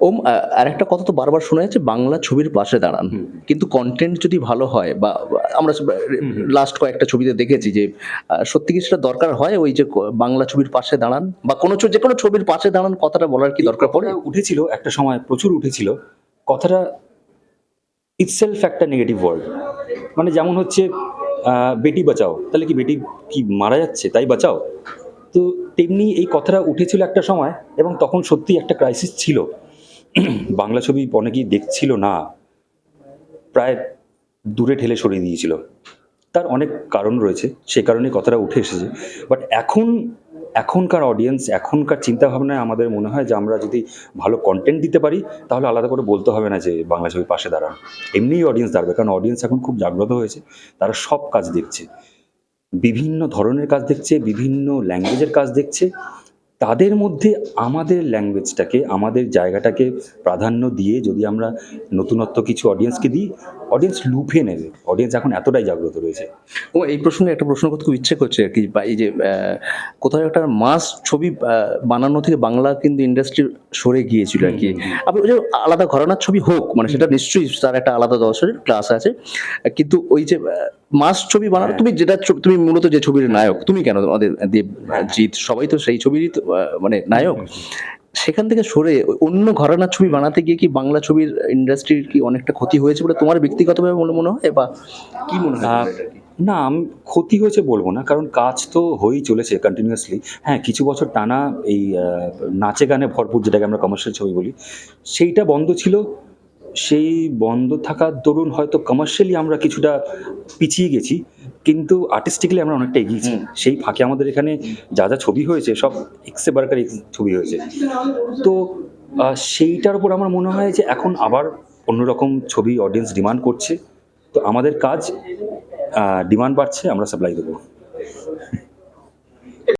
ওম আ- আরেকটা কথা তো বারবার শোনা যাচ্ছে বাংলা ছবির পাশে দাঁড়ান। কিন্তু কন্টেন্ট যদি ভালো হয় বা আমরা লাস্ট কয়েকটা ছবিতে দেখেছি যে সত্যি কি সেটা দরকার হয় ওই যে বাংলা ছবির পাশে দাঁড়ান? বা কোনো যে কোনো ছবির পাশে দাঁড়ান কথাটা বলার কি দরকার পড়ে? উঠেছিল একটা সময় প্রচুর উঠেছিল। কথাটা ইটসেলফ একটা নেগেটিভ ওয়ার্ড মানে যেমন হচ্ছে বেটি বাঁচাও। তাহলে কি বেটি কি মারা যাচ্ছে? তাই বাঁচাও। তো তেমনি এই কথাটা উঠেছিল একটা সময় এবং তখন সত্যি একটা ক্রাইসিস ছিল। বাংলা ছবি অনেকেই দেখছিল না, প্রায় দূরে ঠেলে সরিয়ে দিয়েছিল। তার অনেক কারণ রয়েছে, সে কারণে কথাটা উঠে এসেছে। বাট এখন, এখনকার অডিয়েন্স এখনকার চিন্তাভাবনায় আমাদের মনে হয় যে আমরা যদি ভালো কন্টেন্ট দিতে পারি, তাহলে আলাদা করে বলতে হবে না যে বাংলা ছবির পাশে দাঁড়ান। এমনিই অডিয়েন্স দাঁড়াবে, কারণ অডিয়েন্স এখন খুব জাগ্রত হয়েছে, তারা সব কাজ দেখছে। বিভিন্ন ধরনের কাজ দেখছে, বিভিন্ন ল্যাঙ্গুয়েজের কাজ দেখছে তাদের মধ্যে আমাদের ল্যাঙ্গুয়েজটাকে আমাদের জায়গাটাকে প্রাধান্য দিয়ে যদি আমরা নতুনত্ব কিছু অডিয়েন্সকে দিই অডিয়েন্স লুফে নেবে। অডিয়েন্স এখন এতটাই জাগ্রত রয়েছে। ও এই প্রসঙ্গে একটা প্রশ্ন করতে খুব ইচ্ছে করছে আর কি এই যে কোথাও একটা মাস ছবি বানানো থেকে বাংলা কিন্তু ইন্ডাস্ট্রি সরে গিয়েছিল আর কি। আপনি ওই যে আলাদা ঘরানার ছবি হোক মানে সেটা নিশ্চয়ই তার একটা আলাদা দর্শনের ক্লাস আছে। কিন্তু ওই যে মাস ছবি বানানো তুমি যেটা তুমি মূলত যে ছবির নায়ক তুমি কেন আমাদের দেব জিৎ সবাই তো সেই ছবিরই মানে নায়ক। সেখান থেকে সরে অন্য ঘরানার ছবি বানাতে গিয়ে কি বাংলা ছবির ইন্ডাস্ট্রির কি অনেকটা ক্ষতি হয়েছে বলে তোমার ব্যক্তিগতভাবে মনে মনে হয়? বা কি মনে হয় না আমি ক্ষতি হয়েছে বলব না কারণ কাজ তো হয়েই চলেছে কন্টিনিউয়াসলি হ্যাঁ কিছু বছর টানা এই নাচে গানে ভরপুর যেটাকে আমরা কমার্শিয়াল ছবি বলি সেইটা বন্ধ ছিল সেই বন্ধ থাকার দরুন হয়তো কমার্শিয়ালি আমরা কিছুটা পিছিয়ে গেছি কিন্তু আর্টিস্টিক্যালি আমরা অনেকটা এগিয়েছি। সেই ফাঁকে আমাদের এখানে যা যা ছবি হয়েছে সব এক্সে বারকার ছবি হয়েছে। তো সেইটার উপর আমার মনে হয় যে এখন আবার অন্যরকম ছবি অডিয়েন্স ডিমান্ড করছে। তো আমাদের কাজ ডিমান্ড বাড়ছে আমরা সাপ্লাই দেবো।